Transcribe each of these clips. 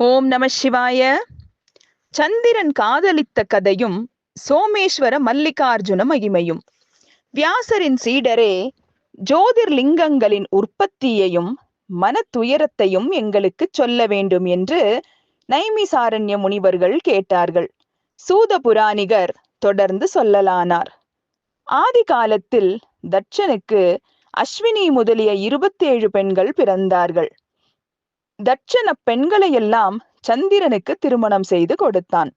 ஓம் நம சிவாய. சந்திரன் காதலித்த கதையும் சோமேஸ்வர மல்லிகார்ஜுன மகிமையும். வியாசரின் சீடரே ஜோதிர்லிங்கங்களின் உற்பத்தியையும் மன துயரத்தையும் எங்களுக்கு சொல்ல வேண்டும் என்று நைமிசாரண்ய முனிவர்கள் கேட்டார்கள். சூத புராணிகர் தொடர்ந்து சொல்லலானார். ஆதி காலத்தில் தட்சனுக்கு அஸ்வினி முதலிய இருபத்தேழு பெண்கள் பிறந்தார்கள். தட்சண பெண்களை எல்லாம் சந்திரனுக்கு திருமணம் செய்து கொடுத்தான்.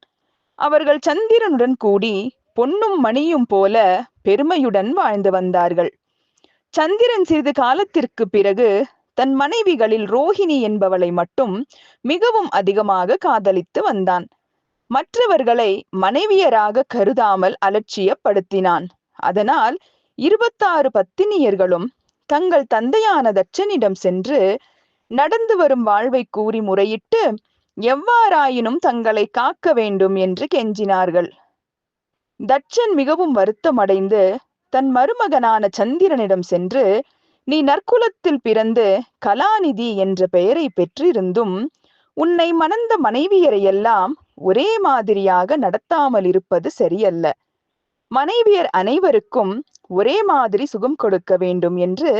அவர்கள் சந்திரனுடன் கூடி பொன்னும் மணியும் போல பெருமையுடன் வாழ்ந்து வந்தார்கள். சந்திரன் சிறிது காலத்திற்கு பிறகு தன் மனைவிகளில் ரோஹிணி என்பவளை மட்டும் மிகவும் அதிகமாக காதலித்து வந்தான். மற்றவர்களை மனைவியராக கருதாமல் அலட்சியப்படுத்தினான். அதனால் இருபத்தாறு பத்தினியர்களும் தங்கள் தந்தையான தட்சனிடம் சென்று நடந்து வரும் வாழ்வை கூறி முறையிட்டு எவ்வாறாயினும் தங்களை காக்க வேண்டும் என்று கெஞ்சினார்கள். தட்சன் மிகவும் வருத்தமடைந்து தன் மருமகனான சந்திரனிடம் சென்று நீ நற்குலத்தில் பிறந்து கலாநிதி என்ற பெயரை பெற்றிருந்தும் உன்னை மணந்த மனைவியரையெல்லாம் ஒரே மாதிரியாக நடத்தாமல் இருப்பது சரியல்ல. மனைவியர் அனைவருக்கும் ஒரே மாதிரி சுகம் கொடுக்க வேண்டும் என்று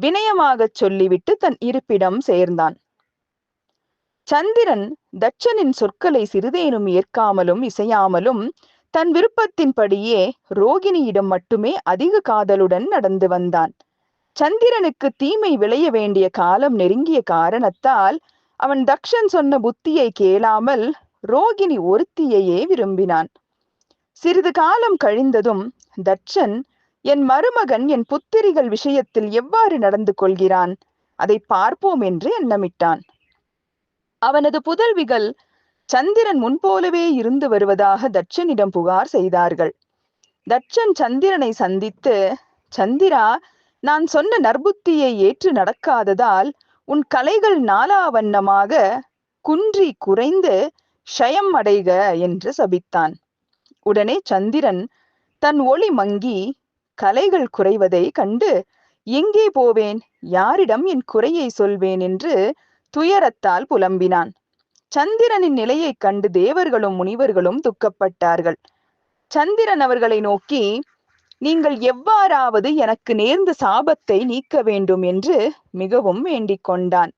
வினயமாகச் சொல்லிவிட்டு தன் இருப்பிடம் சேர்ந்தான். சந்திரன் தட்சனின் சொற்களை சிறிதேனும் ஏற்காமலும் இசையாமலும் தன் விருப்பத்தின்படியே ரோகிணியிடம் மட்டுமே அதிக காதலுடன் நடந்து வந்தான். சந்திரனுக்கு தீமை விளைய வேண்டிய காலம் நெருங்கிய காரணத்தால் அவன் தக்ஷன் சொன்ன புத்தியை கேளாமல் ரோகிணி ஒருத்தியையே விரும்பினான். சிறிது காலம் கழிந்ததும் தட்சன் என் மருமகன் என் புத்திரிகள் விஷயத்தில் எவ்வாறு நடந்து கொள்கிறான்? அதை பார்ப்போம் என்று எண்ணமிட்டான். அவனது புதல்விகள் சந்திரன் முன்போலவே இருந்து வருவதாக தட்சனிடம் புகார் செய்தார்கள். தட்சன் சந்திரனை சந்தித்து சந்திரா நான் சொன்ன நற்புத்தியை ஏற்று நடக்காததால் உன் கலைகள் நாலாவண்ணமாக குன்றி குறைந்து ஷயம் அடைக என்று சபித்தான். உடனே சந்திரன் தன் ஒளி மங்கி கலைகள் குறைவதை கண்டு எங்கே போவேன்? யாரிடம் என் குறையை சொல்வேன்? என்று துயரத்தால் புலம்பினான். சந்திரனின் நிலையைக் கண்டு தேவர்களும் முனிவர்களும் துக்கப்பட்டார்கள். சந்திரன் அவர்களை நோக்கி நீங்கள் எவ்வாறாவது எனக்கு நேர்ந்த சாபத்தை நீக்க வேண்டும் என்று மிகவும் வேண்டிக் கொண்டான்.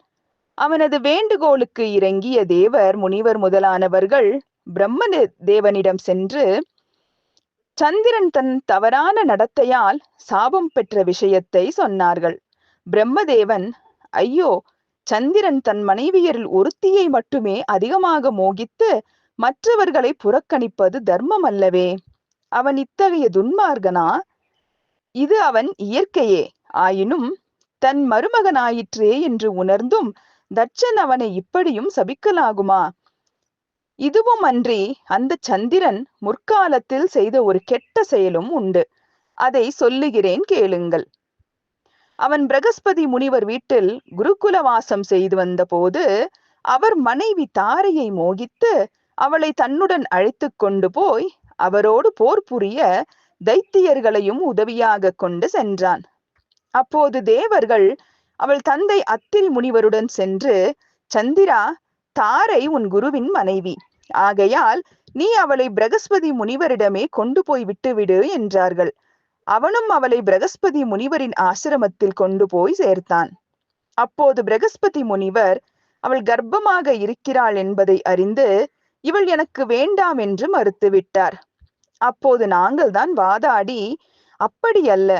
அவனது வேண்டுகோளுக்கு இறங்கிய தேவர் முனிவர் முதலானவர்கள் பிரம்ம தேவனிடம் சென்று சந்திரன் தன் தவறான நடத்தையால் சாபம் பெற்ற விஷயத்தை சொன்னார்கள். பிரம்மதேவன் ஐயோ சந்திரன் தன் மனைவியரில் ஒருத்தியை மட்டுமே அதிகமாக மோகித்து மற்றவர்களை புறக்கணிப்பது தர்மம் அல்லவே அவன் இத்தகைய துன்மார்கனா இது அவன் இயற்கையே. ஆயினும் தன் மருமகனாயிற்றே என்று உணர்ந்தும் தட்சன் அவனை இப்படியும் சபிக்கலாகுமா? இதுவும் அன்றி அந்த சந்திரன் முற்காலத்தில் செய்த ஒரு கெட்ட செயலும் உண்டு. அதை சொல்லுகிறேன் கேளுங்கள். அவன் பிரகஸ்பதி முனிவர் வீட்டில் குருகுல வாசம் செய்து வந்த போது அவர் மனைவி தாரையை மோகித்து அவளை தன்னுடன் அழைத்து கொண்டு போய் அவரோடு போர் புரிய தைத்தியர்களையும் உதவியாக கொண்டு சென்றான். அப்போது தேவர்கள் அவள் தந்தை அத்திரி முனிவருடன் சென்று சந்திரா தாரை உன் குருவின் மனைவி. ஆகையால் நீ அவளை பிரகஸ்பதி முனிவரிடமே கொண்டு போய் விட்டுவிடு என்றார்கள். அவனும் அவளை பிரகஸ்பதி முனிவரின் ஆசிரமத்தில் கொண்டு போய் சேர்த்தான். அப்போது பிரகஸ்பதி முனிவர் அவள் கர்ப்பமாக இருக்கிறாள் என்பதை அறிந்து இவள் எனக்கு வேண்டாம் என்று மறுத்துவிட்டார் அப்போது நாங்கள் தான் வாதாடி அப்படி அல்ல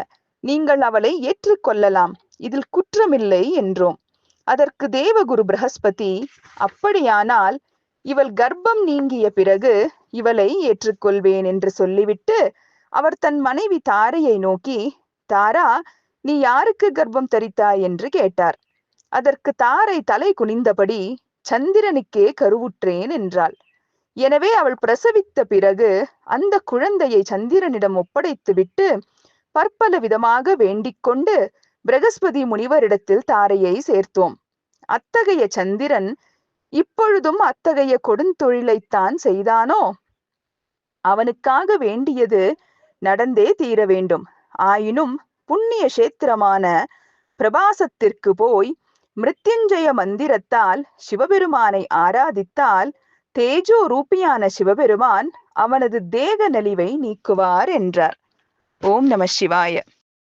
நீங்கள் அவளை ஏற்றுக்கொள்ளலாம். இதில் குற்றமில்லை என்றோம். அதற்கு தேவகுரு பிரகஸ்பதி அப்படியானால் இவள் கர்ப்பம் நீங்கிய பிறகு இவளை ஏற்றுக்கொள்வேன் என்று சொல்லிவிட்டு அவர் தன் மனைவி தாரையை நோக்கி தாரா நீ யாருக்கு கர்ப்பம் தரித்தாய்? என்று கேட்டார். அதற்கு தாரை தலை குனிந்தபடி சந்திரனுக்கே கருவுற்றேன் என்றாள். எனவே அவள் பிரசவித்த பிறகு அந்த குழந்தையை சந்திரனிடம் ஒப்படைத்துவிட்டு பற்பல விதமாக வேண்டிக் கொண்டு பிரகஸ்பதி முனிவரிடத்தில் தாரையை சேர்த்தோம். அத்தகைய சந்திரன் இப்பொழுதும் அத்தகைய கொடுந்தொழிலைத்தான் செய்தானோ? அவனுக்காக வேண்டியது நடந்தே தீர வேண்டும். ஆயினும் புண்ணிய கஷேத்திரமான பிரபாசத்திற்கு போய் மிருத்யுஞ்சய மந்திரத்தால் சிவபெருமானை ஆராதித்தால் தேஜோ ரூபியான சிவபெருமான் அவனது தேக நலிவை நீக்குவார் என்றார். ஓம் நம சிவாய.